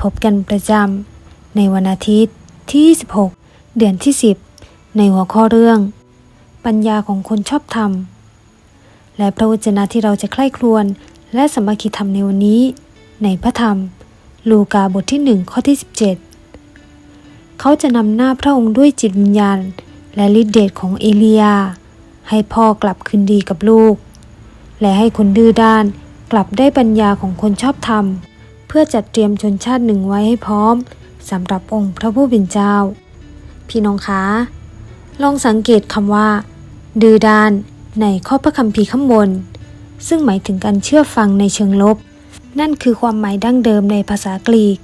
พบกันประจำในวันอาทิตย์ที่26เดือนที่ 10 ในหัวข้อเรื่อง ปัญญาของคนชอบธรรม และพระวจนะที่เราจะใคร่ครวญและสมัคคีธรรมในวันนี้ ในพระธรรม ลูกาบทที่ 1 ข้อที่ 17 เขาจะนำหน้าพระองค์ด้วยจิตวิญญาณ และฤทธิเดชของเอลียา ให้พ่อกลับคืนดีกับลูก และให้คนดื้อด้านกลับได้ปัญญาของคนชอบธรรม พื่อจัดเตรียมชนชาติหนึ่งไว้ให้พร้อมสำหรับองค์พระผู้เป็นเจ้า พี่น้องคะลองสังเกตคำว่า ดื้อด้านในข้อพระคัมภีร์ข้างบน ซึ่งหมายถึงการเชื่อฟังในเชิงลบ นั่นคือความหมายดั้งเดิมในภาษากรีก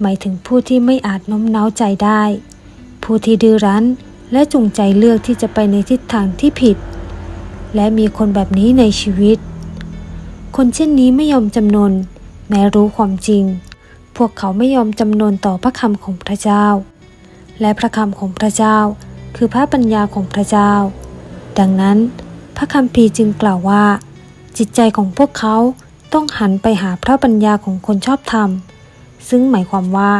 หมายถึงผู้ที่ไม่อาจโน้มน้าวใจได้ ผู้ที่ดื้อรั้นและจงใจเลือกที่จะไปในทิศทางที่ผิด และมีคนแบบนี้ในชีวิต คนเช่นนี้ไม่ยอมจำนน แม้รู้ความจริง พวกเขาไม่ยอมจำนนต่อพระคำของพระเจ้า และพระคำของพระเจ้า คือพระปัญญาของพระเจ้า ดังนั้น พระคัมภีจึงกล่าวว่า จิตใจของพวกเขาต้องหันไปหาพระปัญญาของคนชอบธรรม ซึ่งหมายความว่า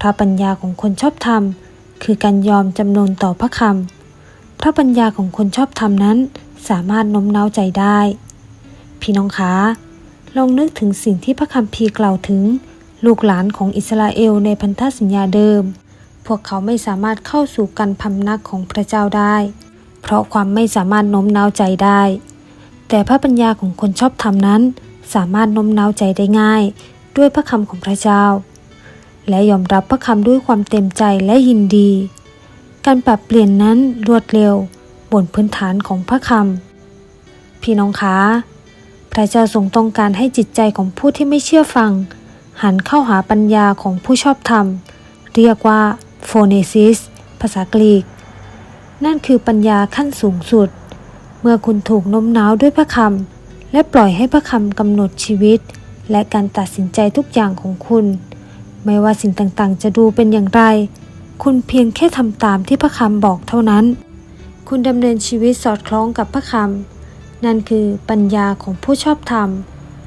พระปัญญาของคนชอบธรรม คือการยอมจำนนต่อพระคำพระปัญญาของคนชอบธรรมนั้นสามารถโน้มน้าวใจได้ พี่น้องคะ ลองนึกถึงสิ่งที่พระคัมภีร์กล่าวถึง ลูกหลานของอิสราเอลในพันธสัญญาเดิม พวกเขาไม่สามารถเข้าสู่การพำนักของพระเจ้าได้ เพราะความไม่สามารถโน้มน้าวใจได้ แต่พระปัญญาของคนชอบธรรมนั้น สามารถโน้มน้าวใจได้ง่าย ด้วยพระคำของพระเจ้า และยอมรับพระคำด้วยความเต็มใจและยินดี การปรับเปลี่ยนนั้นรวดเร็วบนพื้นฐานของพระคำพี่น้องคะ พระเจ้าทรงต้องการให้จิตใจของผู้ที่ไม่เชื่อฟัง หันเข้าหาปัญญาของผู้ชอบธรรม เรียกว่าโฟเนซิสภาษากรีก นั่นคือปัญญาขั้นสูงสุด เมื่อคุณถูกโน้มน้าวด้วยพระคำและปล่อยให้พระคำกำหนดชีวิต และการตัดสินใจทุกอย่างของคุณ ไม่ว่าสิ่งต่างๆ จะดูเป็นอย่างไร คุณเพียงแค่ทำตามที่พระคำบอกเท่านั้น คุณดำเนินชีวิตสอดคล้องกับพระคำ นั่นคือปัญญาของผู้ชอบธรรม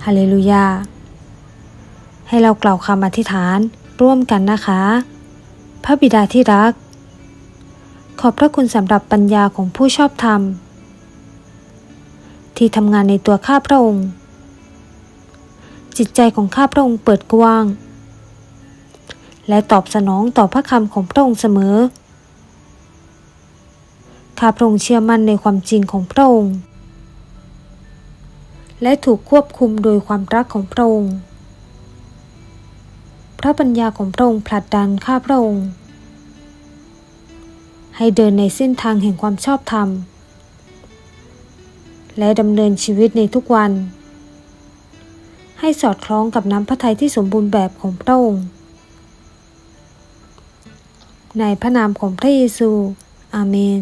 ฮาเลลูยา ให้เรากล่าวคำอธิษฐานร่วมกันนะคะ พระบิดาที่รัก ขอบพระคุณสำหรับปัญญาของผู้ชอบธรรม ที่ทำงานในตัวข้าพระองค์ จิตใจของข้าพระองค์เปิดกว้าง และตอบสนองต่อพระคำของพระองค์เสมอ ข้าพระองค์เชื่อมั่นในความจริงของพระองค์ และถูกควบคุมโดยความรักของพระองค์ พระปัญญาของพระองค์ผลัดดันข้าพระองค์ ให้เดินในเส้นทางแห่งความชอบธรรม และดำเนินชีวิตในทุกวัน ให้สอดคล้องกับน้ำพระทัยที่สมบูรณ์แบบของพระองค์ ในพระนามของพระเยซู อาเมน